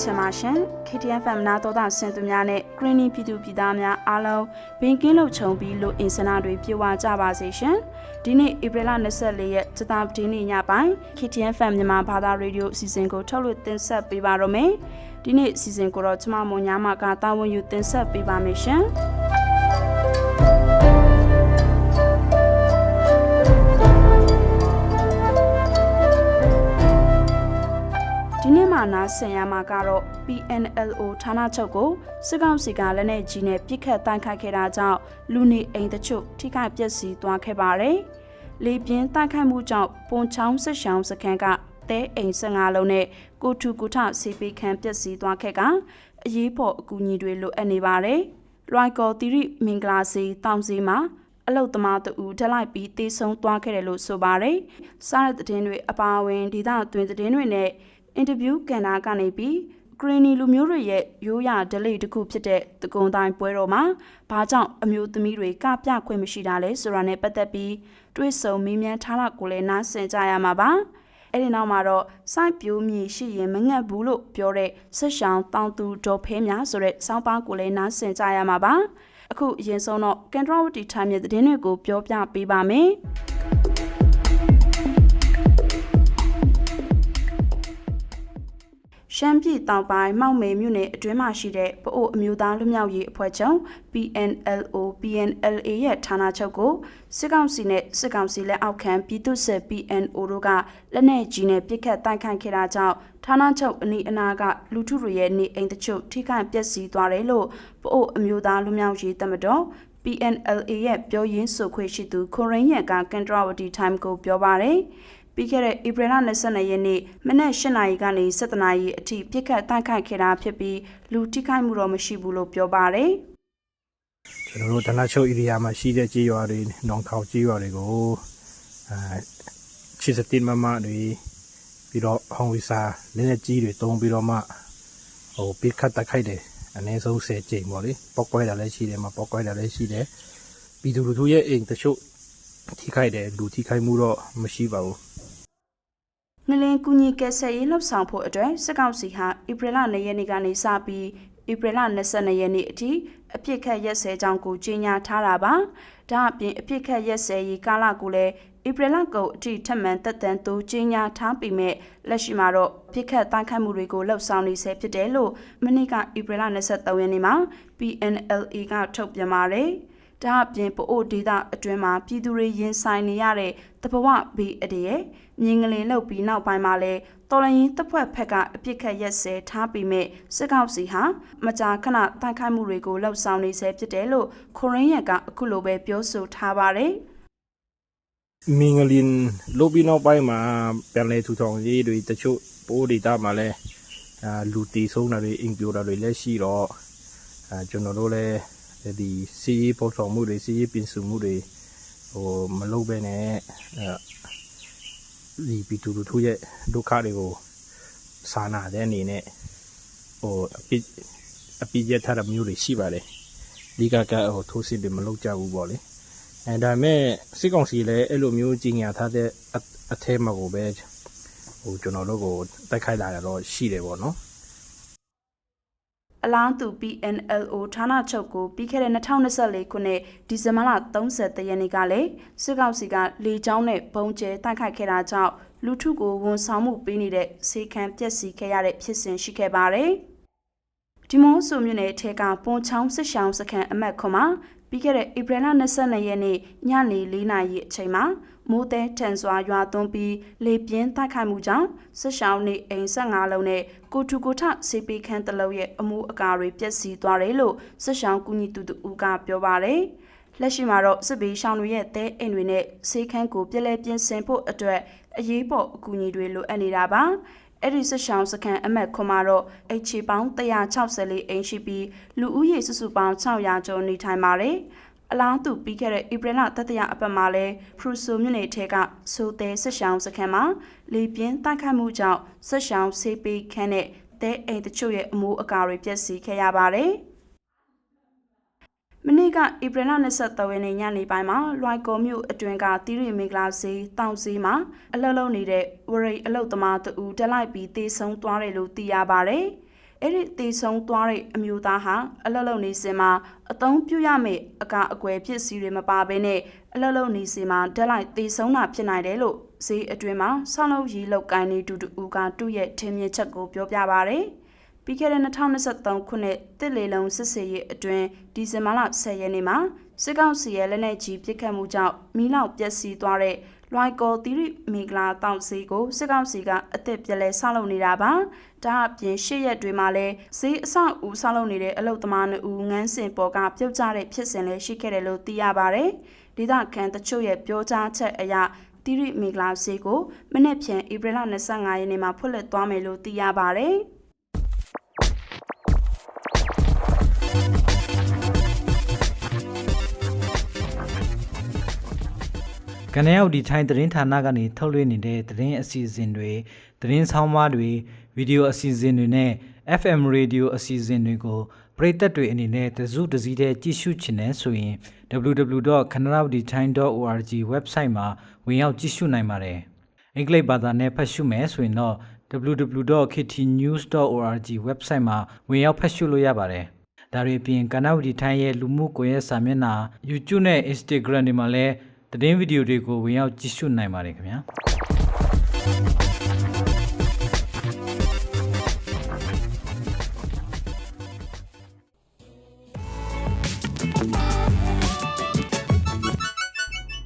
မင်္ဂလာညချင်ပါရှင် KTN FM နာတော်တာဆင်သူများနဲ့ Greeny ပြည်သူပြည်သားများအားလုံးဘင်ကင်းလို့ခြုံပြီးလို့အင်စနာတွေပြေဝကြပါစေရှင်ဒီနေ့ဧပြီလ24ရက်စတာပတင်းနေ့ညပိုင်း KTN FM မြန်မာဘာသာရေဒီယိုအစီအစဉ်ကိုထုတ်လွှင့်တင်ဆက်ပေးပါရမယ်ဒီနေ့အစီအစဉ်ကိုတော့ကျမမွန်ညာမကတာဝန်ယူတင်ဆက်ပေးပါမယ်ရှင် ဒီနေ့မှာနားဆင်ရမှာကတော့ PNLO ဌာနချုပ်ကိုစစ်ကောင်စီကလက်နက်ကြီးနဲ့ပစ်ခတ်တိုက်ခိုက်ခဲ့တာကြောင့်လူနေအိမ်တချို့ထိခိုက်ပျက်စီးသွားခဲ့ပါတယ်။လေပြင်းတိုက်ခိုက်မှုကြောင့်ပွန်ချောင်းစစ်ရှောင်းစခန်းကတဲအိမ်15လုံးနဲ့ကိုထူကုထဆေးပေးခန်းပျက်စီးသွားခဲ့ကအရေးပေါ်အကူအညီတွေလိုအပ်နေပါတယ်။လွိုင်ကော်တိရိမင်္ဂလာစီတောင်စီမှာအလုတ်သမားတူဓလိုက်ပြီးတေးဆုံးသွားခဲ့တယ်လို့ဆိုပါတယ်။စားတဲ့သတင်းတွေအပါအဝင်ဒေသအတွင်းသတင်းတွေနဲ့ အင်တာဗျူးကန်နာကနေပြီးဂရီနီလူမျိုးတွေရဲ့ရိုးရာဒလိတစ်ခုဖြစ်တဲ့တကုံတိုင်းပွဲတော်မှာဘာကြောင့်အမျိုးသမီးတွေကပြခွင့်မရှိတာလဲဆိုတာနဲ့ပတ်သက်ပြီးတွေးဆုံမေးမြန်းထားတာကိုလည်းနားဆင်ကြရမှာပါအဲ့ဒီနောက်မှာတော့စိုက်ပြိုးမြေရှိရင်မငတ်ဘူးလို့ပြောတဲ့ဆက်ရှောင်းတောင်သူဒေါ်ဖဲများဆိုတဲ့စောင်းပါကိုလည်းနားဆင်ကြရမှာပါအခုအရင်ဆုံးတော့ကန်ထရဝတီထိုင်းရဲ့သတင်းတွေကိုပြောပြပေးပါမယ် ရှမ်းပြည်တောင်ပိုင်းမောက်မယ်မြို့နယ်အတွင်းမှာရှိတဲ့ပအို့အမျိုးသားလူမျိုးရေးအဖွဲ့ချုပ် PNLO PNLA ရဲ့ဌာနချုပ်ကိုစစ်ကောင်စီနဲ့စစ်ကောင်စီလက်အောက်ခံပြည်သူ့စစ် PNO တို့ကလက်နက်ကြီးနဲ့ပစ်ခတ်တိုက်ခိုက်ခဲ့တာကြောင့်ဌာနချုပ်အနီးအနားကလူထုတွေရဲ့နေအိမ်တချို့ထိခိုက်ပျက်စီးသွားတယ်လို့ပအို့အမျိုးသားလူမျိုးရေးတမတော် PNLA ရဲ့ပြောရင်းဆိုခွင့်ရှိသူခွန်ရင်းရက်ကကန်ထရဝတီ time ကိုပြောပါတယ် ပြီးခဲ့တဲ့ဧပြီလ22ရက်နေ့မနက်8နာရီကနေ7နာရီအထိပြစ်ခတ်တိုက်ခိုက်ခဲ့တာဖြစ်ပြီးလူထိခိုက်မှုတော့မရှိဘူးလို့ပြောပါတယ်ကျွန်တော်တို့တနတ်ချုပ်ဧရိယာမှာရှိတဲ့ကြေးရွာတွေနောင်ခေါင်ကြေးရွာတွေကိုအဲချစ်စတင်မမတွေပြီးတော့ဟောင်ဝီစာလင်းနဲ့ကြီးတွေတုံးပြီးတော့မှဟိုပိတ်ခတ်တက်ခိုက်တယ်အနည်းဆုံး10ကြိမ်ပေါ့လေပောက်ကွဲတာလည်းရှိတယ်မပောက်ကွဲတာလည်းရှိတယ်ပြည်သူလူထုရဲ့အိမ်တချို့ထိခိုက်တယ်လူထိခိုက်မှုတော့မရှိပါဘူး ငလင်ကူညီကယ်ဆယ်ရေးလှုပ်ဆောင်ဖို့အတွက်စစ်ကောင်စီဟာဧပြီလ2ရက်နေ့ကနေစပြီးဧပြီလ22ရက်နေ့အထိအပြစ်ခတ်ရက်စဲကြောင်းကိုကြေညာထားတာပါ။ဒါအပြင်အပြစ်ခတ်ရက်စဲရေးကာလကိုလည်းဧပြီလကုန်အထိထပ်မံတက်တန်သို့ကြေညာထားပြီးမဲ့လက်ရှိမှာတော့ပြစ်ခတ်တိုက်ခိုက်မှုတွေကိုလှုပ်ဆောင်နေဆဲဖြစ်တယ်လို့မနေ့ကဧပြီလ23ရက်နေ့မှာ PNLA ကထုတ်ပြန်ပါတယ်။ ဒါအပြင်ပိုအိုဒေတာအတွင်းမှာပြည်သူတွေရင်ဆိုင်နေရတဲ့တဘဝဘေးအတရဲ့မြင်းငလင်လှုပ်ပြီးနောက်ပိုင်းမှာလဲတော်လရင်တပ်ဖွဲ့ဖက်ကအပြစ်ခတ်ရက်စဲထားပြီးမဲ့စစ်ကောင်စီဟာမကြာခဏတိုက်ခိုက်မှုတွေကိုလှုပ်ဆောင်နေဆဲဖြစ်တယ်လို့ခိုရင်းရက်ကအခုလိုပဲပြောဆိုထားပါတယ်မင်္ဂလင်လုတ်ပြီးနောက်ပိုင်းမှာပြန်လဲထူထောင်ရေးတွေတချို့ပိုးဒေတာမှာလဲအာလူတီဆုံးတာတွေအင်ပြိုတာတွေလည်းရှိတော့အာကျွန်တော်တို့လည်း ဒီစီးပေါ်ဆောင်မှုတွေစီးပြင်ဆင်မှုတွေဟိုမလုပ်ဘဲနဲ့အဲဒီပီတူလူထုရဲ့ဒုက္ခတွေကိုစာနာတဲ့အနေနဲ့ဟိုအပြစ်အပြစ်ရထားတဲ့မျိုးတွေရှိပါတယ်ဒီကကဟိုထိုးစစ်တွေမလုပ်ကြဘူးပေါ့လေအဲဒါပေမဲ့စစ်ကောင်စီလည်းအဲ့လိုမျိုးကြီးညာထားတဲ့အအထဲမှာကိုပဲဟိုကျွန်တော်တို့ကိုတိုက်ခိုက်လာတာတော့ရှိတယ်ပေါ့နော် အလားတူ PNLO ဌာနချုပ်ကိုပြီးခဲ့တဲ့2024ခုနှစ်ဒီဇင်ဘာလ30ရက်နေ့ကလည်းစစ်ကောင်စီကလေကြောင်းနဲ့ပုံကျဲတိုက်ခိုက်ခဲ့တာကြောင့်လူထုကိုဝန်ဆောင်မှုပေးနေတဲ့စေခံပျက်စီးခဲ့ရတဲ့ဖြစ်စဉ်ရှိခဲ့ပါတယ်။ဒီမောဆိုမြို့နယ်ထဲကပွန်ချောင်းစစ်ရှောင်းစခန်းအမတ်ခွန်မှာပြီးခဲ့တဲ့ဧပြီလ22ရက်နေ့ညနေ4နာရီအချိန်မှာ မိုးတဲထန်စွာရွာသွန်းပြီးလေပြင်းတိုက်ခိုက်မှုကြောင့်စစ်ရှောင်းနေအိမ်15လုံးနဲ့ကိုထူကိုထစေပီခန်းတလုံးရဲ့အမှုအကာတွေပျက်စီးသွားတယ်လို့စစ်ရှောင်းကူညီသူတူကပြောပါတယ်။လက်ရှိမှာတော့စစ်ဘေးရှောင်းတွေရဲ့တဲအိမ်တွေနဲ့ဆေးခန်းကိုပြည့်လဲပြင်ဆင်ဖို့အတွက်အရေးပေါ်အကူအညီတွေလိုအပ်နေတာပါ။အဲ့ဒီစစ်ရှောင်းစခန်းအမတ်ခွန်မှာတော့အိတ်ချီပေါင်း164အိမ်ရှိပြီးလူဦးရေစုစုပေါင်း600ကျော်နေထိုင်ပါတယ်။ အလားတူပြီးခဲ့တဲ့ဧပြီလတတိယအပတ်မှာလဲဖရူဆိုမြို့နယ်ထဲကဆိုတဲစစ်ရှောင်းစခန်းမှာလေပြင်းတိုက်ခတ်မှုကြောင့်စစ်ရှောင်းဆေးပေးခန်းနဲ့တဲအိမ်တချို့ရဲ့အမိုးအကာတွေပျက်စီးခဲ့ရပါတယ်။မနေ့ကဧပြီလ23ရက်နေ့ညနေပိုင်းမှာလွိုင်ကော်မြို့အတွင်းကတီရီမင်္ဂလာဈေးတောင်ဈေးမှာအလှလုံးနေတဲ့ဝရိတ်အလုတ်သမားတူတက်လိုက်ပြီးတေဆုံးသွားတယ်လို့သိရပါဗျ။ အဲ့ဒီတေဆုံးသွားတဲ့အမျိုးသားဟာအလှလုံးနေစင်မှာအသုံးပြုရမယ့်အကာအကွယ်ဖြစ်စီတွေမပါဘဲနဲ့အလှလုံးနေစင်မှာတက်လိုက်တေဆုံးတာဖြစ်နိုင်တယ်လို့ဈေးအတွင်းမှာဆောင်းလုံးရီလောက်ကိုင်းနေတူတူကသူ့ရဲ့ထင်မြင်ချက်ကိုပြောပြပါဗျ။ပြီးခဲ့တဲ့2023ခုနှစ်တစ်လေလုံးစစ်စေးရေးအတွင်းဒီဇင်ဘာလ10ရက်နေ့မှာစစ်ကောင်စီရဲ့လက်နက်ကြီးပစ်ခတ်မှုကြောင့်မီးလောင်ပျက်စီးသွားတဲ့ လွိုင်ကော်တီရီမင်္ဂလာတောင်စီကိုစစ်ကောင်စီကအသစ်ပြလဲဆောက်လုပ်နေတာပါဒါအပြင်ရှေ့ရက်တွေမှာလည်းဈေးအဆောက်အဦဆောက်လုပ်နေတဲ့အလုပ်သမားနှူငန်းစင်ပေါ်ကပြုတ်ကျတဲ့ဖြစ်စဉ်လည်းရှိခဲ့တယ်လို့သိရပါတယ်ဒေသခံတချို့ရဲ့ပြောကြားချက်အရတီရီမင်္ဂလာဈေးကိုမနေ့ဖြန်ဧပြီလ25ရက်နေ့မှာဖွင့်လှစ်သွားမယ်လို့သိရပါတယ် ကနေရောက်ဒီထိုင်းသတင်းဌာနကနေထုတ်လွှင့်နေတဲ့သတင်းအစီအစဉ်တွေသတင်းဆောင်မတွေဗီဒီယိုအစီအစဉ်တွေနဲ့ FM radio အစီအစဉ်တွေကိုပရိသတ်တွေအနေနဲ့သစုတစည်းတဲ့ကြည့်ရှုချင်တယ်ဆိုရင် www.kanaravdithai.org website မှာဝင်ရောက်ကြည့်ရှုနိုင်ပါတယ်အင်္ဂလိပ်ဘာသာနဲ့ဖတ်ရှုမယ်ဆိုရင်တော့ www.ktnews.org website မှာဝင်ရောက်ဖတ်ရှုလို့ရပါတယ်ဒါတွေအပြင်ကနဝတီထိုင်းရဲ့လူမှုကွန်ရက်စာမျက်နှာ YouTube နဲ့ Instagram တွေမှာလည်း သတင်းဗီဒီယိုတွေကိုဝင်ရောက်ကြည့်ရှုနိုင်ပါတယ်ခင်ဗျာ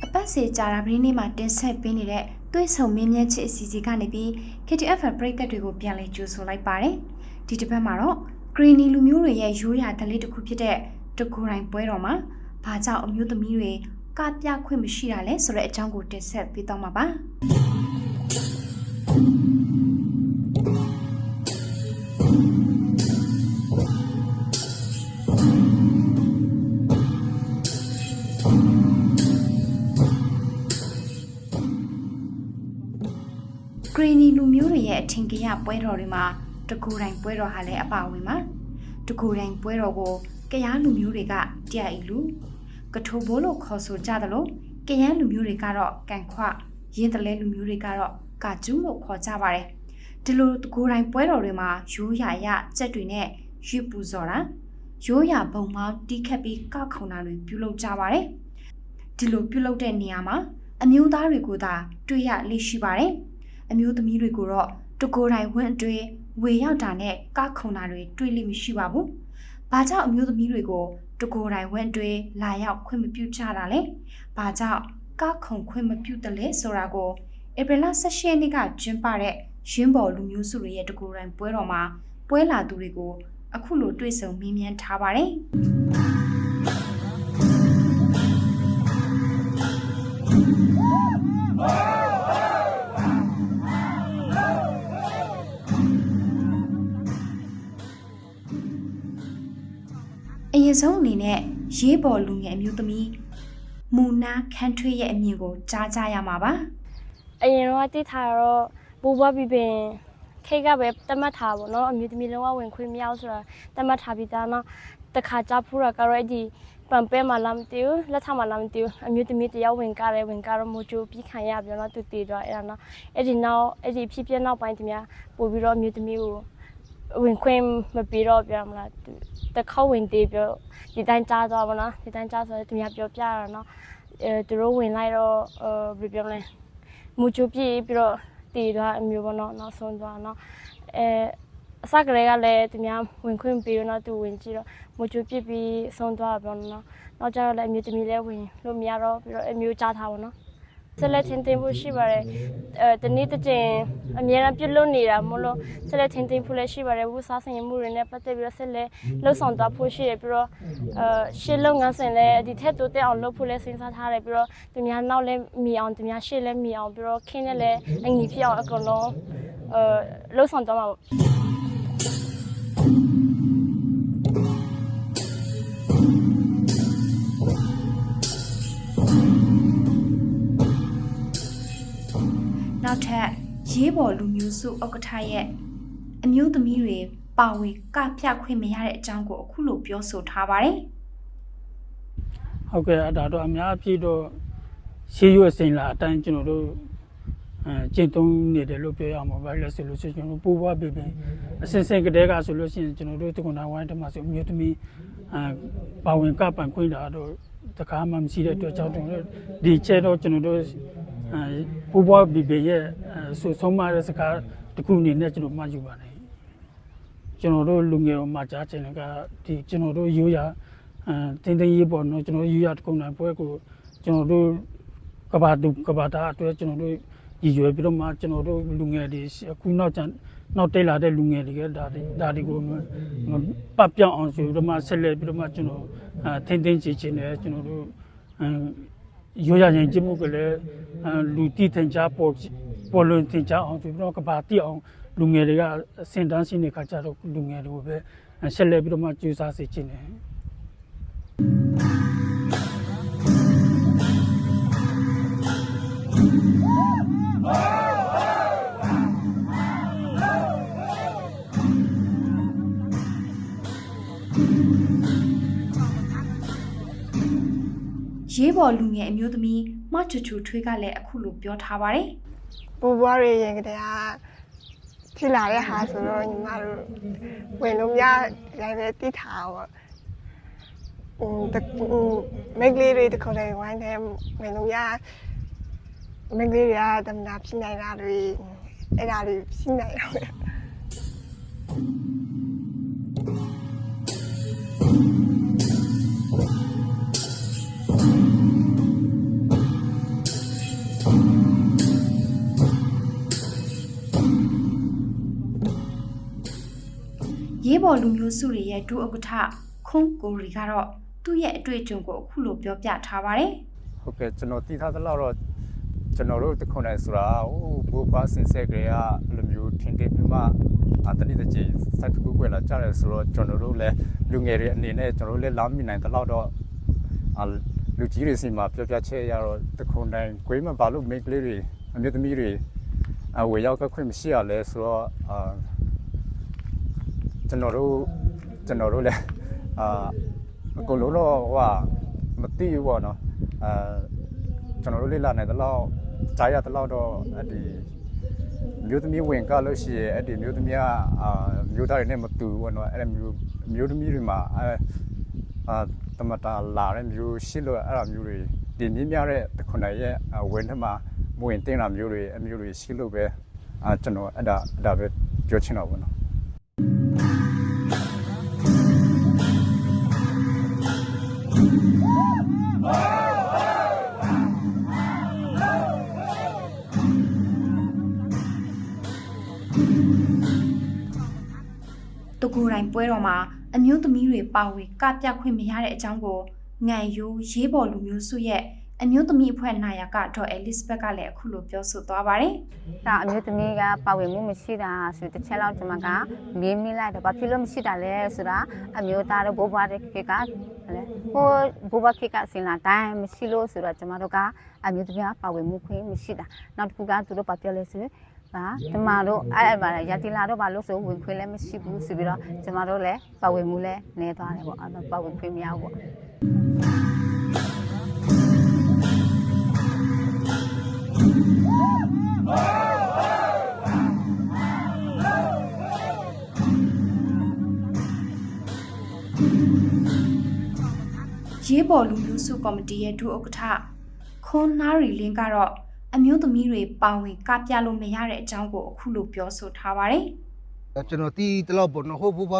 အပတ်စီကြာတာပရင်းနေ့မှာတင်ဆက်ပေးနေတဲ့သွေးဆုံမင်းမြတ်ချစ်အစီအစီကနေပြီး KTF ပရိသတ်တွေကိုပြန်လည်ကြိုဆိုလိုက်ပါတယ်။ဒီတစ်ပတ်မှာတော့ဂရီနီလူမျိုးတွေရဲ့ရိုးရာဓလေ့တစ်ခုဖြစ်တဲ့တကူတိုင်းပွဲတော်မှာဘာကြောင့်အမျိုးသမီးတွေ ကပြခွင့်မရှိတာလဲဆိုတဲ့အကြောင်းကိုတင်ဆက်ပေးတော့မှာပါ။ဂရီနီလူမျိုးတွေရဲ့အထင်ကြီးပွဲတော်တွေမှာတကူတိုင်းပွဲတော်ဟာလည်းအပါအဝင်ပါတကူတိုင်းပွဲတော်ကိုကရားလူမျိုးတွေကတရားဤလူ ကထိုးဘိုးလို့ခေါ်ဆိုကြတယ်လို့ကရန်လူမျိုးတွေကတော့ကန်ခွရင်းတလဲလူမျိုးတွေကတော့ကာကျူးလို့ခေါ်ကြပါတယ်ဒီလိုတကူတိုင်းပွဲတော်တွေမှာရိုးရာရကြက်တွေနဲ့ရွပူဇော်တာရိုးရာဘုံမောင်းတီးခတ်ပြီးကောက်ခုံတာတွေပြုလုပ်ကြပါတယ်ဒီလိုပြုလုပ်တဲ့နေရာမှာအမျိုးသားတွေကိုသာတွေ့ရလေ့ရှိပါတယ်အမျိုးသမီးတွေကိုတော့တကိုယ်တိုင်ဝင့်အတွင်းဝေရောက်တာနဲ့ကခုံတာတွေတွေ့လိမ့်မရှိပါဘူး။ဘာကြောင့်အမျိုးသမီးတွေကို တကိုယ်တိုင်ဝင့်အတွင်းလာရောက်ခွင့်မပြုကြတာလဲ။ဘာကြောင့်ကခုံခွင့်မပြုတယ်လဲဆိုတာကိုဧပြီလ18ရက်နေ့ကကျင်းပတဲ့ရင်းဘော်လူမျိုးစုတွေရဲ့တကိုယ်တိုင်ပွဲတော်မှာပွဲလာသူတွေကိုအခုလိုတွေ့ဆုံမေးမြန်းထားပါတယ်။ အရင်ဆုံးအနေနဲ့ရေးပေါ်လူငယ်အမျိုးသမီးမူနာခန်းထွေးရဲ့အမြင်ကိုကြားကြရမှာပါအရင်တော့တိထားတော့ပူပွားပြီးပင်ခေတ်ကပဲတတ်မှတ်ထားပါတော့အမျိုးသမီးလုံးဝဝင်ခွင့်မရအောင်ဆိုတာတတ်မှတ်ထားပြီးသားနော်တခါကြဖူးတာကတော့အဲ့ဒီပန်ပဲမှာလာမတီးဘူးလက်ထမှာလာမတီးဘူးအမျိုးသမီးတယောက်ဝင်ကားတယ်ဝင်ကားတော့မိုချိုပြီးခံရပြန်တော့သူတည်တော့အဲ့ဒါနော်အဲ့ဒီနောက်အဲ့ဒီဖြစ်ပြနောက်ပိုင်းတည်းများပို့ပြီးတော့အမျိုးသမီးကို ဝင်ခွင့်မပေးတော့ပြန်မလားတခေါက်ဝင်သေးပြောဒီတိုင်းကြားသွားပါနော်ဒီတိုင်းကြားဆိုတော့တည်းများပြောပြရတော့နော်အဲသူတို့ဝင်လိုက်တော့အဲဘယ်ပြောမလဲမူချိုပြည့်ပြီးတော့တည်သွားအမျိုးပေါ့နော်နောက်ဆုံးသွားနော်အဲအစကလေးကလည်းသူများဝင်ခွင့်ပေးတော့သူဝင်ကြည့်တော့မူချိုပြည့်ပြီးဆုံးသွားပါတော့နော်နောက်ကျတော့လည်းအမျိုးသမီးလည်းဝင်လို့မရတော့ပြီးတော့အမျိုးကြားထားပါတော့ ဆက်လက်ချင်းတင်ဖို့ရှိပါတယ်အဲတနေ့တစ်ချိန်အများအားပြုတ်လို့နေတာမလို့ဆက်လက်ချင်းတင်ဖို့လည်းရှိပါတယ်ဝူစားဆိုင်မှုတွေနဲ့ပတ်သက်ပြီးတော့ဆက်လက်လှုပ်ဆောင်သွားဖို့ရှိရပြီးတော့အဲရှေ့လုပ်ငန်းစဉ်လည်းဒီထက်တိုးတက်အောင်လုပ်ဖို့လည်းစဉ်းစားထားတယ်ပြီးတော့သူများနောက်လည်းမီအောင်သူများရှေ့လည်းမီအောင်ပြီးတော့ခင်းနဲ့လည်းအညီဖြစ်အောင်အကုန်လုံးအဲလှုပ်ဆောင်သွားမှာပေါ့ နောက်ထပ်ရေးပေါ်လူမျိုးစုဥက္ကဋ္ဌရဲ့အမျိုးသမီးတွေပါဝင်ကပြခွင့်မရတဲ့အကြောင်းကိုအခုလိုပြောဆိုထားပါတယ်ဟုတ်ကဲ့အဲ့ဒါတော့အများအပြည့်တော့ရှေးရွက်စိန်လာအတိုင်းကျွန်တော်တို့အဲကျင့်သုံးနေတယ်လို့ပြောရမှာပါလဲဆိုလို့ရှိရင်ကျွန်တော်တို့ပူပွားပြပြအစင်စင်ကတည်းကဆိုလို့ရှိရင်ကျွန်တော်တို့တက္ကနာဝိုင်းတမှာဆိုအမျိုးသမီးအဲပါဝင်ကပန်ခွင့်တာတော့တကားမှမရှိတဲ့အတွက်ကြောင့်ကျွန်တော်တို့ဒီချက်တော့ကျွန်တော်တို့ အဲပူပွားပြပြရဲ့အဲဆိုဆုံးမတဲ့စကားတစ်ခုအနေနဲ့ကျွန်တော်မှတ်ယူပါတယ်ကျွန်တော်တို့လူငယ်တော်မှာကြားချင်တယ်ကဒီကျွန်တော်တို့ရိုးရအဲတင်းတင်းရေးပေါ်တော့ကျွန်တော်ရိုးရတကုံနိုင်ပွဲကိုကျွန်တော်တို့ကဘာတူကဘာတာအတွက်ကျွန်တော်တို့ရည်ရွယ်ပြီးတော့မှကျွန်တော်တို့လူငယ်တွေအခုနောက်ကျနောက်တိတ်လာတဲ့လူငယ်တွေကဒါတွေဒါတွေကိုပတ်ပြောင်းအောင်ဆိုပြီးတော့မှဆက်လက်ပြီးတော့မှကျွန်တော်အဲတင်းတင်းချီချင်တယ်ကျွန်တော်တို့အဲ ရိုးရရင်ကျမှုကလည်းအဲလူတီထင်ရှားပေါ်ပေါ်လွင်ထင်ရှားအောင်ဆိုပြီးတော့ကဘာတိအောင်လူငယ်တွေကအစင်တန်းရှိနေခါကြတော့လူငယ်တွေကိုပဲဆက်လက်ပြီးတော့မှကြိုးစားစေချင်တယ် ရေးပေါ်လူငယ်အမျိုးသမီးမချူချူထွေးကလည်းအခုလိုပြောထားပါတယ်ပူပွားရရင်ကတည်းကဖြစ်လာတဲ့ဟာဆိုတော့ညီမတို့ဝင်လို့မရလည်းပဲတိထားပါဟိုတကူမိတ်ကလေးတွေတခုလည်းဝိုင်းတယ်ဝင်လို့ရမိတ်ကလေးတွေကတမနာဖြစ်နိုင်တာတွေအဲ့ဒါတွေဖြစ်နိုင်တော့ ရေးပေါ်လူမျိုးစုတွေရဲ့ဒုဥက္ကဋ္ဌခွန်ကိုရီကတော့သူ့ရဲ့အတွေ့အကြုံကိုအခုလိုပြောပြထားပါတယ်ဟုတ်ကဲ့ကျွန်တော်တည်ထားသလောက်တော့ကျွန်တော်တို့တခွန်နိုင်ဆိုတာဟိုဘူပါစင်ဆက်ကလေးကအဲ့လိုမျိုးထင်တင်ပြီးမှအတတိတကြီးစိုက်တကူကွယ်လာကြတယ်ဆိုတော့ကျွန်တော်တို့လည်းလူငယ်တွေအနေနဲ့ကျွန်တော်တို့လည်းလာမိနိုင်သလောက်တော့အလူကြီးတွေစီမှာပြောပြချက်ရတော့တခွန်နိုင်ကိုင်းမဘာလို့မိန်းကလေးတွေအမျိုးသမီးတွေအဝေရောက်ကခွင့်မရှိရလဲဆိုတော့အာ ကျွန်တော်တို့ကျွန်တော်တို့လည်းအာအကုန်လုံးတော့ဟိုဟာမသိဘူးပေါ့နော်အာကျွန်တော်တို့လေ့လာနိုင်တဲ့လောက်ကြားရတဲ့လောက်တော့အဲ့ဒီမျိုးသမီးဝင်ကလို့ရှိရင်အဲ့ဒီမျိုးသမီးကအာမျိုးသားတွေနဲ့မတူဘူးပေါ့နော်အဲ့ဒါမျိုးမျိုးသမီးတွေမှာအဲအာတမတာလာတဲ့မျိုးရှိလို့အဲ့ဒါမျိုးတွေဒီမြင့်မြတဲ့တခွန်နိုင်ရဲ့အာဝင်ထမှာမဝင်တင်တာမျိုးတွေအမျိုးတွေရှိလို့ပဲအာကျွန်တော်အဲ့ဒါအဲ့ဒါပဲပြောချင်တော့ပေါ့နော် တကူတိုင်းပွဲတော်မှာအမျိုးသမီးတွေပါဝင်ကပြခွင့်မရတဲ့အကြောင်းကိုငံယိုးရေးပေါ်လူမျိုးစုရဲ့ အမျိုးသမီးအဖွဲ့နာယကဒေါ်အဲလစ်ဘက်ကလည်းအခုလိုပြောဆိုသွားပါတယ်ဒါအမျိုးသမီးကပါဝင်မှုမရှိတာဆိုတစ်ချက်လောက်ကျွန်မကမေးမိလိုက်တော့ဘာဖြစ်လို့မရှိတာလဲဆိုတာအမျိုးသားတို့ဘိုးဘွားတဲ့ခေတ်ကလေဟိုဘိုးဘွားခေတ်ကအစင်လာတိုင်းမရှိလို့ဆိုတော့ကျွန်မတို့ကအမျိုးသမီးကပါဝင်မှုခွင့်မရှိတာနောက်တစ်ခုကသူတို့ဘာပြောလဲဆိုပါကျမတို့အဲ့အဲ့ပါရတိလာတော့ဘာလို့ဆိုဝင်ခွင့်လည်းမရှိဘူးဆိုပြီးတော့ကျမတို့လည်းပါဝင်မှုလည်းနေသွားတယ်ပေါ့အဲ့တော့ပါဝင်ခွင့်မရဘူးပေါ့ ရေးပေါ်လူမျိုးစုကော်မတီရဲ့ဒုဥက္ကဋ္ဌခွန်နာရီလင်းကတော့အမျိုးသမီးတွေပါဝင်ကပြလို့မရတဲ့အကြောင်းကိုအခုလိုပြောဆိုထားပါတယ်ကျွန်တော်တီးတလောက်ပေါ့နော်ဟိုဘဘ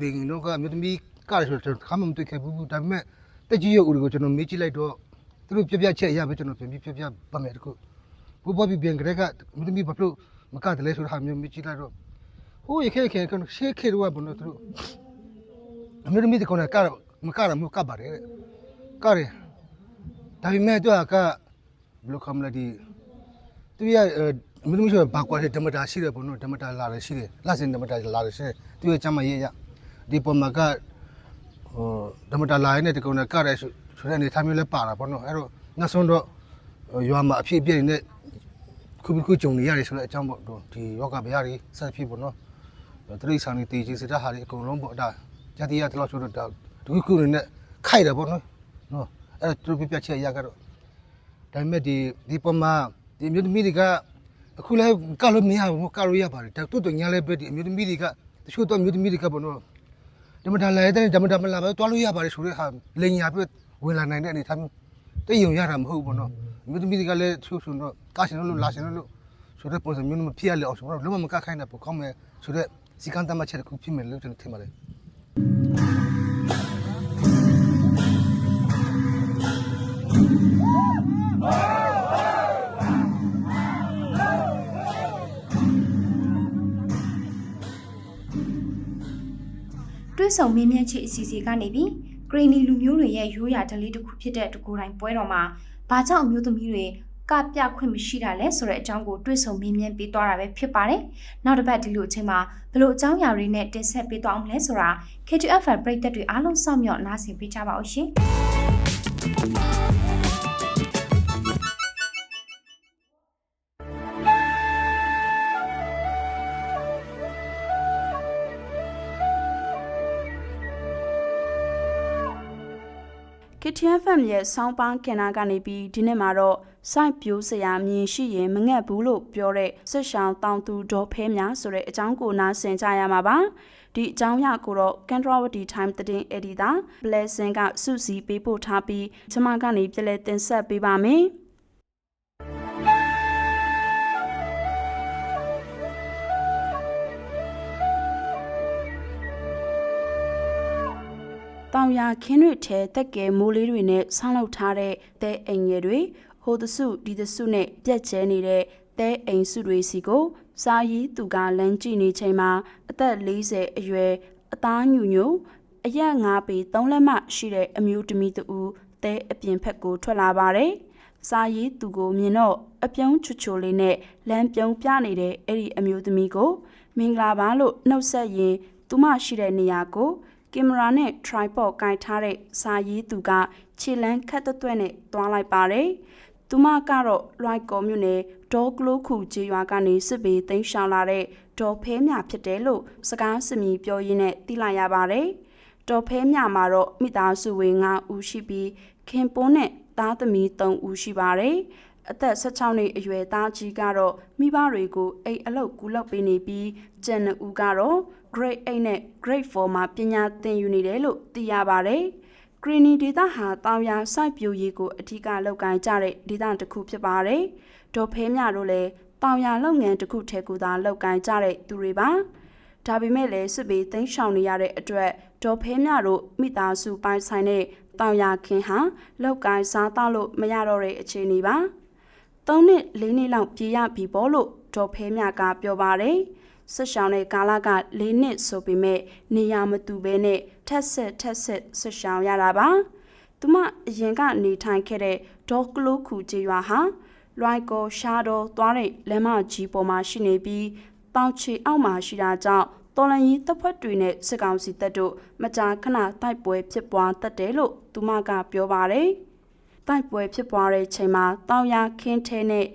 ဘင်းတော့ကမြို့သမီးကားဆိုတော့ခမမတွေ့ခဲ့ဘူးဒါပေမဲ့တက်ကြီးရုပ်ဦးကိုကျွန်တော်မေးကြည့်လိုက်တော့သူတို့ပြပြချက်ရပဲကျွန်တော်ပြန်ပြီးပြပြပါမယ်တခု ဘဘဘင်းကလေးကမြို့သမီးဘာလို့မကတယ်လဲဆိုတော့ဟာမျိုးမေးကြည့်လိုက်တော့ဟိုရခဲခဲကရှေးခဲတော့ဘနော်သူတို့အမျိုးသမီးတကောင်ကကားမကားမကပါတယ်ကားရဒါပေမဲ့သူကဘယ်လိုကမလဲဒီသူရအမျိုးသမီးဆိုဘာကွာတဲ့ဓမ္မတာရှိတယ်ပေါ့နော်ဓမ္မတာလာတယ်ရှိတယ်လဆင်ဓမ္မတာလာတယ်ရှိတယ်သူရဲ့ကျမ်းမရေးရဒီပုံမှာကဟိုဓမ္မတာလာရတဲ့တကုံနဲ့ကရဲဆိုတဲ့အနေထားမျိုးလဲပါတာပေါ့နော်အဲ့တော့နောက်ဆုံးတော့ရွာမှာအဖြစ်အပျက်နေတဲ့ ခုခုကြုံနေရတယ်ဆိုတဲ့အကြောင်းပေါ့ဒီယောဂဗျာတွေဆက်ဖြစ်ပေါ့နော်တရိษံတွေတည်ကြည်စတဲ့ဟာတွေအကုန်လုံးပေါ့ဒါဂျာတိရတလို့ဆိုတော့ဒီခုခုနေနဲ့ခိုက်တယ်ပေါ့နော်နော်အဲ့တော့သူတို့ပြပြချက်အရာကတော့ဒါပေမဲ့ဒီဒီပုံမှာဒီအမျိုးသမီးတွေကအခုလဲကလို့မရဘူးကလို့ရပါတယ်ဒါတို့တို့ညာလဲပဲဒီအမျိုးသမီးတွေကတချို့တော့အမျိုးသမီးတွေကပေါ့နော်ဓမ္မတာလဲတဲ့ဓမ္မတာမလာပဲတွားလို့ရပါတယ်ဆိုတဲ့ဟာလိန်ညာပြဝင်လာနိုင်တဲ့အနေထားမျိုးတည်ယုံရတာမဟုတ်ဘူးပေါ့နော်အ မျိုးသမီးတွေကလည်းတချို့ဆိုတော့ကာရှင်လို့လာရှင်လို့ဆိုတဲ့ပုံစံမျိုးမဖြစ်ရလေအောင်ဆိုတော့လုံးဝမကခိုင်းတာပေါ့ကောင်းမယ်ဆိုတဲ့စီကံတမ်းမှချက်တစ်ခုဖြစ်မယ်လို့ကျွန်တော်ထင်ပါတယ်တွဲဆောင်မင်းမြတ်ချစ်အစီအစီကနေပြီးဂရီနီလူမျိုးတွေရဲ့ရိုးရာဓလေ့တစ်ခုဖြစ်တဲ့တကူတိုင်းပွဲတော်မှာ ဘာကြောင့်အမျိုးသမီးတွေကပြခွင့်မရှိတာလဲဆိုတဲ့အကြောင်းကိုတွဲဆောင်မင်းမြတ်ပေးသွားတာပဲဖြစ်ပါတယ်။နောက်တစ်ပတ်ဒီလိုအချိန်မှာဘလို့အကြောင်းအရာတွေနဲ့တင်ဆက်ပေးသွားအောင်လဲဆိုတာ KTFR ပြည်သက်တွေအားလုံးစောင့်မျှော်နားဆင်ပေးကြပါဦးရှင်။ ကထန်ဖမ်ရဲ့ဆောင်းပန်းကင်နာကနေပြီးဒီနေ့မှာတော့စိုက်ပြိုးစရာမြင်ရှိရင်မငက်ဘူးလို့ပြောတဲ့ဆွရှောင်းတောင်သူဒေါ်ဖဲများဆိုတဲ့အကြောင်းကိုနားဆင်ကြရမှာပါဒီအကြောင်းအရကိုတော့ Kandrawati Time သတင်း editor Blessing ကစုစည်းပေးပို့ထားပြီးကျွန်မကနေပြလဲတင်ဆက်ပေးပါမယ် တောင်ယာခင်းတွေထဲတက်ကဲမိုးလေးတွေနဲ့ဆောင်းလောက်ထားတဲ့သဲအိမ်ငယ်တွေဟိုတစုဒီတစုနဲ့ပြက်ကျဲနေတဲ့သဲအိမ်စုတွေစီကိုစားရီသူကလမ်းကြည့်နေချိန်မှာအသက်40အရွယ်အသားညူညူအရက်၅ပေ၃လက်မှရှိတဲ့အမျိုးသမီးတူသဲအပြင်ဖက်ကိုထွက်လာပါတယ်။စားရီသူကိုမြင်တော့အပြုံးချွချိုလေးနဲ့လမ်းပြုံးပြနေတဲ့အဲ့ဒီအမျိုးသမီးကိုမင်္ဂလာပါလို့နှုတ်ဆက်ရင်သူမရှိတဲ့နေရာကို ကင်မရာနဲ့ tripod ကင်ထားတဲ့စာရေးသူကခြေလန်းခတ်သွဲ့နဲ့တွားလိုက်ပါတယ်။သူမကတော့လွိုက်ကော်မြို့နယ်ဒေါကလိုခုကျေးရွာကနေစစ်ပေသိမ်းရှောင်လာတဲ့ဒေါ်ဖဲမြဖြစ်တယ်လို့စကားစမြည်ပြောရင်းနဲ့သိလိုက်ရပါတယ်။ဒေါ်ဖဲမြမှာတော့မိသားစုဝင်9ဦးရှိပြီးခင်ပွန်းနဲ့သားသမီး3ဦးရှိပါတယ်။ အသက်16နှစ်အရွယ်သားကြီးကတော့မိဘတွေကိုအိတ်အလုတ်ကူလောက်ပေးနေပြီးကျန်နှစ်ဦးကတော့ grade 8နဲ့ grade 4မှာပညာသင်ယူနေတယ်လို့သိရပါတယ်။ Greeny ဒေတာဟာတောင်ယာစိုက်ပျိုးရေးကိုအထူးကလုပ်ကိုင်ကြတဲ့ဒေတာတစ်ခုဖြစ်ပါတယ်။ဒေါ်ဖဲမြတို့လည်းတောင်ယာလုပ်ငန်းတစ်ခုထဲကူသာလုပ်ကိုင်ကြတဲ့သူတွေပါ။ဒါပေမဲ့လည်းစစ်ပေသိမ်းရှောင်နေရတဲ့အတွက်ဒေါ်ဖဲမြတို့မိသားစုပိုင်ဆိုင်တဲ့တောင်ယာခင်းဟာလောက်ကိုင်စားသားလို့မရတော့တဲ့အခြေအနေပါ။ သုံးနှစ်လေးနှစ်လောက်ပြေးရပြီပေါ့လို့ဒေါ်ဖဲမြကပြောပါတယ်။ဆွရှောင်းတဲ့ကာလက၄နှစ်ဆိုပေမဲ့နေရမတူဘဲနဲ့ထက်ဆက်ထက်ဆက်ဆွရှောင်းရတာပါ။သူမအရင်ကနေထိုင်ခဲ့တဲ့ဒေါကလိုခုကျေးရွာဟာလွိုက်ကိုရှားတော်သွားတဲ့လမ်းမကြီးပေါ်မှာရှိနေပြီးတောင်ချီအောက်မှာရှိတာကြောင့်တော်လန်ကြီးတပ်ဖွဲ့တွေနဲ့စစ်ကောင်စီတပ်တို့မကြာခဏတိုက်ပွဲဖြစ်ပွားတတ်တယ်လို့သူမကပြောပါတယ်။ တိုက်ပွဲဖြစ်ပွားတဲ့ချိန်မှာတောင်ယာခင်းထဲနဲ့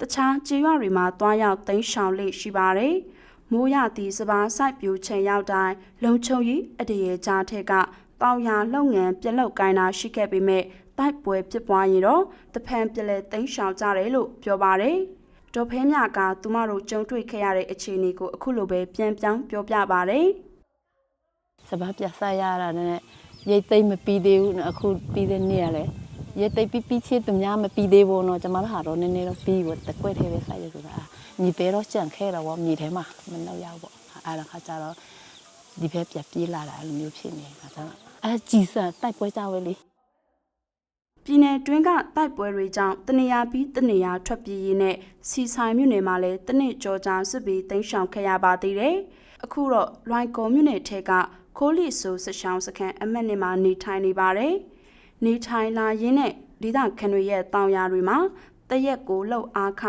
တခြားကျေးရွာတွေမှာတွားရောက်တိမ်းရှောင်လေ့ရှိပါတယ်။မိုးရသည့်စပါးစိုက်ပျိုးချိန်ရောက်တိုင်းလုံချုံကြီးအတရေကြားထက်ကတောင်ယာလုပ်ငန်းပြက်လောက်ကိုင်းတာရှိခဲ့ပေမဲ့တိုက်ပွဲဖြစ်ပွားရင်တော့တဖန်ပြက်လက်တိမ်းရှောင်ကြတယ်လို့ပြောပါတယ်။ဒေါ်ဖဲမြကသူမတို့ကြုံတွေ့ခဲ့ရတဲ့အခြေအနေကိုအခုလိုပဲပြန်ပြောင်းပြောပြပါတယ်။စပါးပြဆရတာနဲ့ရိတ်သိမ့်မပြီးသေးဘူးနော်အခုပြီးတဲ့နေ့ကလည်း ရိတ်သိမ့်ပြီးပြီးချင်းသူများမပြီးသေးဘူးနော်ကျမတို့ဟာတော့နည်းနည်းတော့ပြီးပေါ့တကွက်သေးပဲဆိုင်ရဆိုတာညီပဲတော့ကြံခဲတော့ဗောညီထဲမှာမနောက်ရောက်ပေါ့အဲ့ဒါခါကျတော့ဒီဘက်ပြပြေးလာတာအဲ့လိုမျိုးဖြစ်နေတာဒါအဲကြည်စံတိုက်ပွဲကြဝဲလေပြည်내တွင်းကတိုက်ပွဲတွေကြောင့်တနေရာပြီးတနေရာထွက်ပြေးရင်းနဲ့စီဆိုင်မြို့နယ်မှာလည်းတနစ်ကြောကြာစစ်ဘေးတိမ်းရှောင်ခဲ့ရပါသေးတယ်။အခုတော့လွိုင်ကော်မြို့နယ်ထဲကခိုးလီဆိုစစ်ရှောင်းစခန်းအမက်နဲ့မှာနေထိုင်နေပါတယ်။ နေထိုင်လာရင်းနဲ့ဒေသခံတွေရဲ့တောင်ယာတွေမှာတရက်ကိုလှုပ်အားခ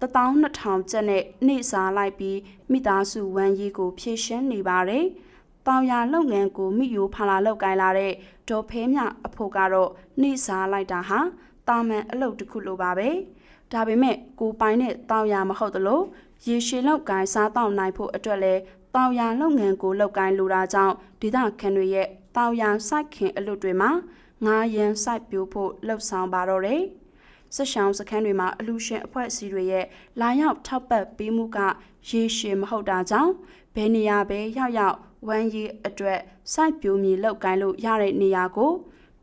12000ကျပ်နဲ့နေစားလိုက်ပြီးမိသားစုဝမ်းရေးကိုဖြည့်ရှင်းနေပါတယ်။တောင်ယာလုပ်ငန်းကိုမိယိုဖလာလောက်ကိုင်လာတဲ့ဒေါ်ဖဲမြအဖို့ကတော့နေစားလိုက်တာဟာတာမန်အလုပ်တစ်ခုလိုပါပဲဒါပေမဲ့ကိုပိုင်တဲ့တောင်ယာမဟုတ်သလိုရေရှည်လောက်ကိုင်စားတောက်နိုင်ဖို့အတွက်လဲတောင်ယာလုပ်ငန်းကိုလောက်ကိုင်လိုတာကြောင့်ဒေသခံတွေရဲ့တောင်ယာစိုက်ခင်အလုပ်တွေမှာ ငားရန်စိုက်ပျိုးဖို့လှုပ်ဆောင်ပါတော့တယ်။ဆက်ရှောင်းစခန်းတွေမှာအလူရှင်အဖွဲ့အစည်းတွေရဲ့လာရောက်ထောက်ပံ့ပေးမှုကရေရှည်မဟုတ်တာကြောင့်ဘယ်နေရာပဲရောက်ရောက်ဝမ်းရည်အတွက်စိုက်ပျိုးမြေလောက်ကိုင်းလို့ရတဲ့နေရာကို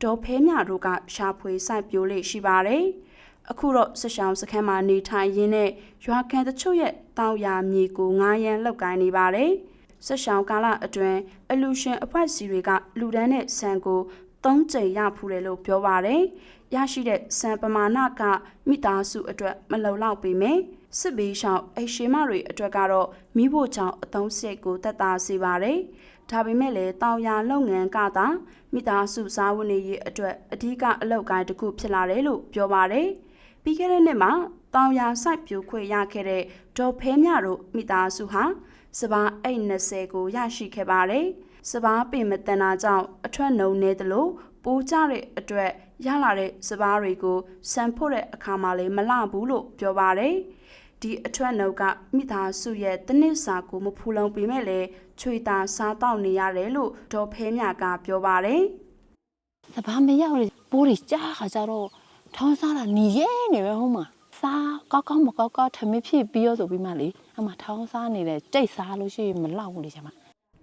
ဒေါ်ဖဲမြတို့ကရှာဖွေစိုက်ပျိုးလေရှိပါတယ်။အခုတော့ဆက်ရှောင်းစခန်းမှာနေထိုင်ရင်းနဲ့ရွာခံတချို့ရဲ့တောင်ယာမြေကိုငားရန်လောက်ကိုင်းနေပါတယ်။ဆက်ရှောင်းကာလအတွင်းအလူရှင်အဖွဲ့အစည်းတွေကလူဒန်းတဲ့ဆန်ကို သုံးကြိမ်ရဖူးတယ်လို့ပြောပါတယ်။ရရှိတဲ့စံပမာဏကမိသားစုအတွက်မလုံလောက်ပေမယ့်စစ်ဘေးရှောင်အိမ်ရှိမတွေအတွက်ကတော့မိဖို့ကြောင့်အသုံးစရိတ်ကိုတက်တာစေပါတယ်။ဒါပေမဲ့လည်းတောင်ယာလုပ်ငန်းကသာမိသားစုစားဝတ်နေရေးအတွက်အဓိကအလုပ်ကိုင်းတစ်ခုဖြစ်လာတယ်လို့ပြောပါတယ်။ပြီးခဲ့တဲ့နှစ်မှာတောင်ယာစိုက်ပျိုးခွင့်ရခဲ့တဲ့ဒေါ်ဖဲမြတို့မိသားစုဟာစပားအိတ်20ကိုရရှိခဲ့ပါတယ်။ စပားပင်မတန်တာကြောင့်အထွက်နှုံနေသလိုပိုးကြတဲ့အတွက်ရလာတဲ့စပားတွေကိုစံဖို့တဲ့အခါမှာလည်းမလှဘူးလို့ပြောပါတယ်။ဒီအထွက်နှုတ်ကမိသားစုရဲ့တနစ်စာကိုမဖူလုံပေမဲ့လည်းချွေတာစားတော့နေရတယ်လို့ဒေါ်ဖဲမြကပြောပါတယ်။စဘာမရောက်လေပိုးတွေကြားခါကြတော့ထောင်းစားတာหนีရဲနေပဲဟုတ်မှာစားကောက်ကောက်မကောက်ကောက်ထမင်းဖြစ်ပြီးရောဆိုပြီးမှလေအမှထောင်းစားနေတယ်ကြိတ်စားလို့ရှိရင်မလောက်ဘူးလေကျမ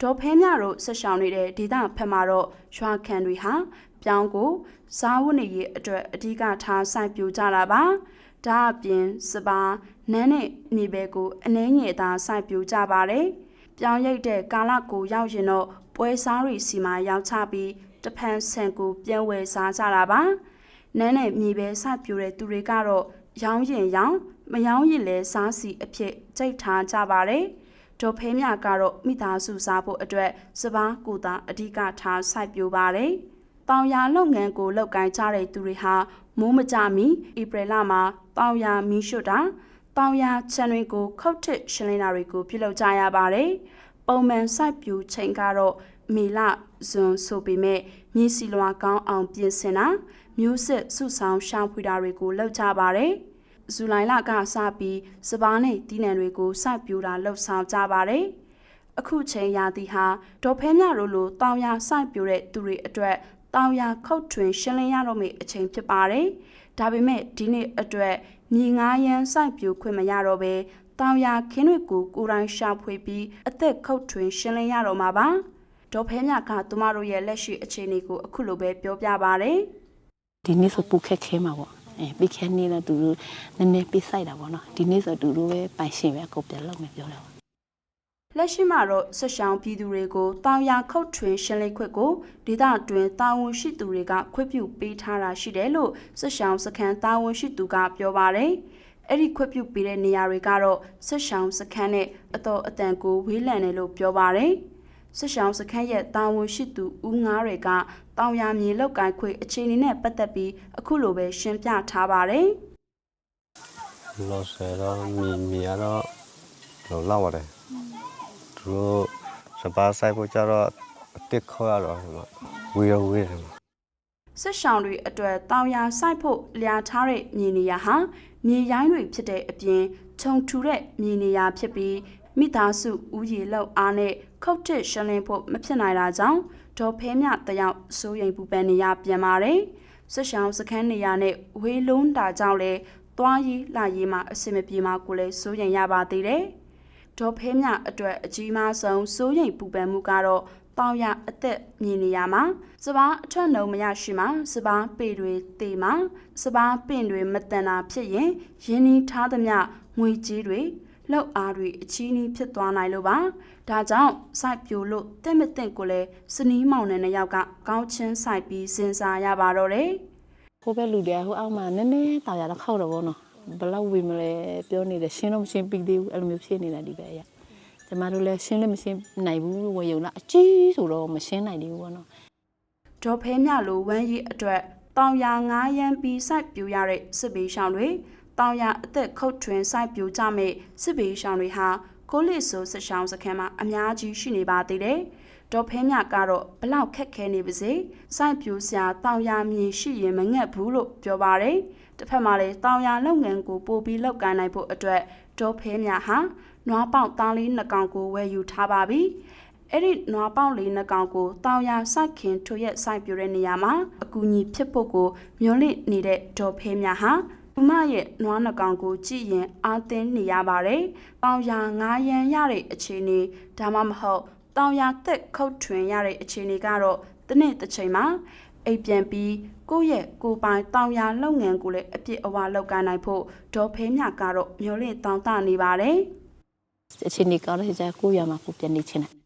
ဒေါ်ဖဲမြတို့ဆက်ရှောင်နေတဲ့ဒေသဖက်မှာတော့ရွာခံတွေဟာပြောင်းကိုစားဝတ်နေရေးအတွက်အဓိကထားစိုက်ပျိုးကြတာပါဒါအပြင်စပါးနန်းနဲ့မြေပဲကိုအနှဲငယ်သာစိုက်ပျိုးကြပါတယ်ပြောင်းရိပ်တဲ့ကာလကိုရောက်ရင်တော့ပွဲစားတွေစီမှာရောက်ချပြီးတဖန်ဆန်ကိုပြန်ဝယ်စားကြတာပါနန်းနဲ့မြေပဲစိုက်ပျိုးတဲ့သူတွေကတော့ရောင်းရင်ရောင်းမရောင်းရင်လည်းစားစီအဖြစ်ကြိတ်ထားကြပါတယ် ဒေါ်ဖဲမြကတော့မိသားစုစားဖို့အတွက်စပားကိုသာအဓိကထားစိုက်ပျိုးပါတယ်။တောင်ယာလုပ်ငန်းကိုလုပ်ကိုင်ကြတဲ့သူတွေဟာမိုးမကြမီဧပြီလမှာတောင်ယာမီးရှို့တာတောင်ယာခြံတွေကိုခုတ်ထစ်ရှင်းလင်းတာတွေကိုပြုလုပ်ကြရပါတယ်။ပုံမှန်စိုက်ပျိုးချိန်ကတော့မေလဇွန်ဆိုပေမဲ့မြေစီလွာကောင်းအောင်ပြင်ဆင်တာမျိုးစစ်စုဆောင်ရှောင်းဖွေတာတွေကိုလုပ်ကြပါတယ်။ ဇူလိုင်လကစပြီးစပားနဲ့တီးနှံတွေကိုစိုက်ပျိုးတာလှုပ်ဆောင်ကြပါတယ်။အခုချိန်ရာသီဟာဒေါ်ဖဲမြတို့လိုတောင်ယာစိုက်ပျိုးတဲ့သူတွေအတွက်တောင်ယာခုတ်ထွင်ရှင်းလင်းရတော့မယ့်အချိန်ဖြစ်ပါတယ်။ဒါပေမဲ့ဒီနေ့အတွက်မြေငားရန်စိုက်ပျိုးခွင့်မရတော့ဘဲတောင်ယာခင်းတွေကိုကိုယ်တိုင်ရှာဖွေပြီးအသက်ခုတ်ထွင်ရှင်းလင်းရတော့မှာပါ။ဒေါ်ဖဲမြကသူမတို့ရဲ့လက်ရှိအခြေအနေကိုအခုလိုပဲပြောပြပါဗျ။ဒီနေ့ဆိုပူခက်ခဲမှာပေါ့ အဲပြီးခဲနေတော့သူတို့နည်းနည်းပြဆိုင်တာပေါ့နော်ဒီနေ့ဆိုသူတို့ပဲပိုင်ရှင်ပဲအကုန်ပြန်လုပ်မယ်ပြောတယ်ပေါ့လက်ရှိမှာတော့ဆွရှောင်းပြည်သူတွေကိုတောင်ယာခုတ်ထွင်ရှင်းလင်းခွင့်ကိုဒေသတွင်တာဝန်ရှိသူတွေကခွင့်ပြုပေးထားတာရှိတယ်လို့ဆွရှောင်းစခန်းတာဝန်ရှိသူကပြောပါတယ်။အဲ့ဒီခွင့်ပြုပေးတဲ့နေရာတွေကတော့ဆွရှောင်းစခန်းနဲ့အတော်အတန်ကိုဝေးလံတယ်လို့ပြောပါတယ်။ ဆွရှောင်းစခန်းရဲ့တာဝန်ရှိသူဦးငားတွေကတောင်ယာမြေလောက်ကိုင်းခွေအခြေအနေနဲ့ပတ်သက်ပြီးအခုလိုပဲရှင်းပြထားပါတယ်။လောဆယ်တော့မြင်မြင်ရတော့လောလောက်ပါတယ်သူတို့စပါးဆိုင်ဖို့ကြတော့အတစ်ခေါ်ရတော့ဝေးရဝေးတယ်စစ်ရှောင်းတွေအတွက်တောင်ယာစိုက်ဖို့လျာထားတဲ့မြေနေရာဟာမြေရိုင်းတွေဖြစ်တဲ့အပြင်ခြုံထူတဲ့မြေနေရာဖြစ်ပြီးမိသားစုဥယျာဉ်လောက်အားနဲ့ ခုတ်တစ်ရှင်းလင်းဖို့မဖြစ်နိုင်တာကြောင့်ဒေါ်ဖဲမြတယောက်စိုးရိမ်ပူပန်နေရပြန်ပါတယ်စစ်ရှောင်းစခန်းနေရာနဲ့ဝေးလုံးတာကြောင့်လဲသွားရေးလာရေးမှာအဆင်မပြေမှာကိုလည်းစိုးရိမ်ရပါသေးတယ်ဒေါ်ဖဲမြအတွက်အကြီးမားဆုံးစိုးရိမ်ပူပန်မှုကတော့တောင်ရအသက်မြင်နေရမှာစပားအထွက်နှုံမရရှိမှာစပားပေတွေတေမှာစပားပင့်တွေမတန်တာဖြစ်ရင်ရင်းနှီးထားသမျှငွေကြေးတွေ လောက်အားတွေအချီးနှီးဖြစ်သွားနိုင်လို့ပါဒါကြောင့်စိုက်ပြိုလို့တင့်မတင့်ကိုလည်းစနီးမောင်နဲ့နှစ်ယောက်ကကောင်းချင်းစိုက်ပြီးစဉ်းစားရပါတော့တယ်ဟိုဘက်လူတွေကဟိုအောက်မှာနည်းနည်းတောင်ရတော့ခောက်တော့ဗောနော်ဘယ်လောက်ဝေမလဲပြောနေတယ်ရှင်းတော့မရှင်းပြီးသေးဘူးအဲ့လိုမျိုးဖြစ်နေတာဒီဘက်အရကျမတို့လည်းရှင်းလည်းမရှင်းနိုင်ဘူးဝေယုံလားအကြီးဆိုတော့မရှင်းနိုင်သေးဘူးဗောနော်ဒေါ်ဖဲမြလိုဝမ်းရည်အတွက်တောင်ယာငားရမ်းပြီးစိုက်ပြူရတဲ့စစ်ဘေးရှောင်တွေ တောင်ယာအသက်ခုတ်ထွင်စိုက်ပြူကြမဲ့စစ်ဘေးရှောင်တွေဟာကိုလစ်ဆိုစစ်ရှောင်းစခန်းမှာအများကြီးရှိနေပါသေးတယ်။ဒေါ်ဖဲမြကတော့ဘလောက်ခက်ခဲနေပါစေစိုက်ပြူစရာတောင်ယာမြေရှိရင်မငတ်ဘူးလို့ပြောပါတယ်။တစ်ဖက်မှာလည်းတောင်ယာလုပ်ငန်းကိုပို့ပြီးလုပ်ကိုင်နိုင်ဖို့အတွက်ဒေါ်ဖဲမြဟာနွားပေါက်သားလေးနှစ်ကောင်ကိုဝယ်ယူထားပါပြီ။အဲ့ဒီနွားပေါင်းလေးနှစ်ကောင်ကိုတောင်ယာစိုက်ခင်ထိုရက်စိုက်ပြတဲ့နေရာမှာအကူအညီဖြစ်ဖို့ကိုမျှော်လင့်နေတဲ့ဒေါ်ဖဲများဟာ ဥမရဲ့နွားနှစ်ကောင်ကိုကြည့်ရင်အာသင်းနေရပါတယ်။တောင်ယာငားရန်ရတဲ့အခြေအနေဒါမှမဟုတ်တောင်ယာသက်ခုတ်ထွင်ရတဲ့အခြေအနေကတော့တစ်နေ့တစ်ချိန်မှာအိပ်ပြန်ပြီးကိုယ့်ရဲ့ကိုယ်ပိုင်တောင်ယာလုပ်ငန်းကိုလည်းအပြစ်အဝလုပ်ကိုင်နိုင်ဖို့ဒေါ်ဖဲမြကတော့မျှော်လင့်တောင်းတနေပါတယ်။အချိန်ကြီးကောင်းတဲ့ကြာကိုရမှာကိုပြန်နေချင်းတယ်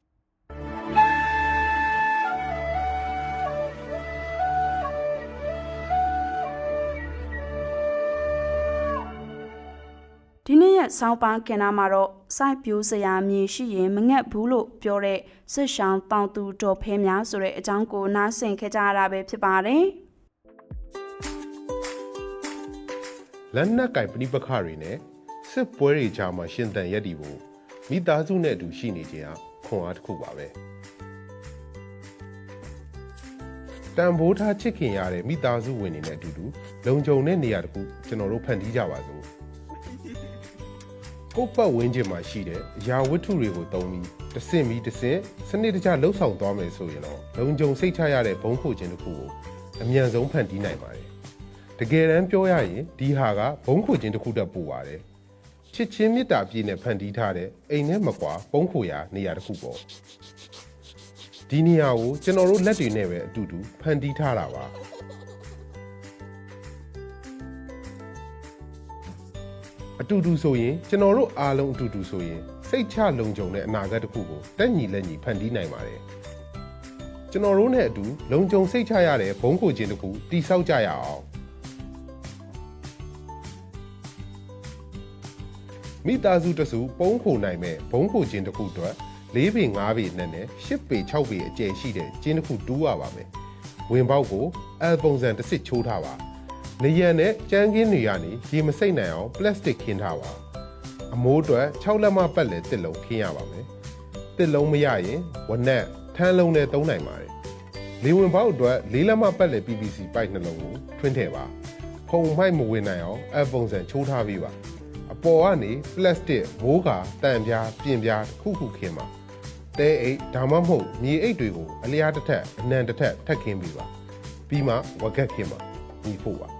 ဒီနေ့ရဲ့စောင်းပန်းကင်နာမှာတော့စိုက်ပြိုးစရာမြေရှိရင်မငက်ဘူးလို့ပြောတဲ့ဆွတ်ရှောင်းတောင်သူတော်ဖဲများဆိုတဲ့အကြောင်းကိုနားဆင်ခဲ့ကြရတာပဲဖြစ်ပါတယ်လက်နက်ကင်ပဏိပခတွေနဲ့စစ်ပွဲတွေကြားမှာရှင်သန်ရက်တည်ဖို့မိသားစုနဲ့အတူရှိနေခြင်းဟာခွန်အားတစ်ခုပါပဲတန်ဖိုးထားချစ်ခင်ရတဲ့မိသားစုဝင်တွေနဲ့အတူတူလုံခြုံတဲ့နေရာတစ်ခုကျွန်တော်တို့ဖန်တီးကြပါစို့ ကိုယ့်ပတ်ဝန်းကျင်မှာရှိတဲ့အရာဝတ္ထုတွေကိုသုံးပြီးတစ်စင်ပြီးတစ်စင်စနစ်တကျလှုပ်ဆောင်သွားမယ်ဆိုရင်တော့လုံခြုံစိတ်ချရတဲ့ဘုံခိုခြင်းတစ်ခုကိုအမြန်ဆုံးဖန်တီးနိုင်ပါတယ်တကယ်တမ်းပြောရရင်ဒီဟာကဘုံခိုခြင်းတစ်ခုတည်းပို့ပါတယ်ချစ်ချင်းမေတ္တာပြည့်နဲ့ဖန်တီးထားတဲ့အိမ်နဲ့မကွာဘုံခိုရာနေရာတစ်ခုပေါ့ဒီနေရာကိုကျွန်တော်တို့လက်တွေနဲ့ပဲအတူတူဖန်တီးထားတာပါ အတူတူဆိုရင်ကျွန်တော်တို့အားလုံးအတူတူဆိုရင်စိတ်ချလုံခြုံတဲ့အနာဂတ်တစ်ခုကိုတက်ညီလက်ညီဖန်တီးနိုင်ပါတယ်ကျွန်တော်တို့နဲ့အတူလုံခြုံစိတ်ချရတဲ့ဘုံခိုခြင်းတစ်ခုတိဆောက်ကြရအောင်မိသားစုတစုပုံးခိုနိုင်မဲ့ဘုံခိုခြင်းတစ်ခုအတွက်၄ပေ၅ပေနဲ့နဲ့၈ပေ၆ပေအကျယ်ရှိတဲ့ကျင်းတစ်ခုတူးရပါမယ်။ဝင်ပေါက်ကိုအယ်ပုံစံတစ်စစ်ချိုးထားပါ။ နေရံနဲ့ကြမ်းကင်းတွေကနေရေမစိမ့်နိုင်အောင်ပလတ်စတစ်ခင်းထားပါ။အမိုးအတွက်6လက်မပတ်လဲတစ်လုံးခင်းရပါမယ်။တစ်လုံးမရရင်ဝနက်ထန်းလုံးနဲ့သုံးနိုင်ပါတယ်။လေဝင်ပေါက်အတွက်၄လက်မပတ်လဲ PVC ပိုက်နှလုံးကိုထွင်းထည့်ပါ။ဖုံမိုက်မဝင်နိုင်အောင်အယ်ပုံစံချိုးထားပေးပါ။အပေါ်ကနေပလတ်စတစ်မိုးကာတန်ပြားပြင်ပြားတစ်ခုခုခင်းပါတဲအိတ်ဒါမှမဟုတ်မြေအိတ်တွေကိုအလျားတစ်ထက်အနံတစ်ထက်ထပ်ခင်းပြီးပါပြီးမှဝက်ကက်ခင်းပါညီဖို့ပါ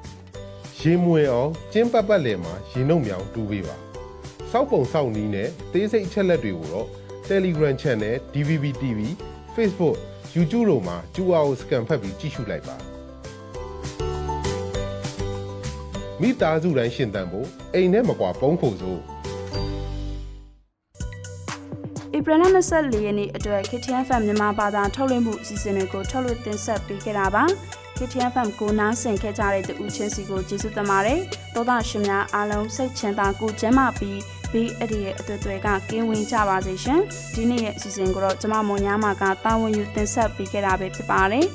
ရေမွေအောင်ကျင်းပတ်ပတ်လည်မှာရေနှုတ်မြောင်တူးပေးပါစောက်ပုံစောက်နီးနဲ့သေးစိတ်အချက်လက်တွေကိုတော့ Telegram Channel DVB TV Facebook YouTube တို့မှာကျူအောင်စကန်ဖတ်ပြီးကြည့်ရှုလိုက်ပါမိသားစုတိုင်းရှင်သန်ဖို့အိမ်နဲ့မကွာပုံးဖို့စို့ဧပြီလ24ရက်နေ့အတွက် KTN FM မြန်မာဘာသာထုတ်လွှင့်မှုအစီအစဉ်တွေကိုထုတ်လွှင့်တင်ဆက်ပေးခဲ့တာပါ KTN FM ကိုနားဆင်ခဲ့ကြတဲ့တူချင်းစီကိုကျေးဇူးတင်ပါတယ်သောတာရှင်များအားလုံးစိတ်ချမ်းသာကိုကျန်းမာပြီးဘေးအန္တရာယ်အသွေးတွေကကင်းဝေးကြပါစေရှင်ဒီနေ့ရဲ့အစီအစဉ်ကိုတော့ကျမမွန်ညာမာကတာဝန်ယူတင်ဆက်ပေးခဲ့တာပဲဖြစ်ပါတယ်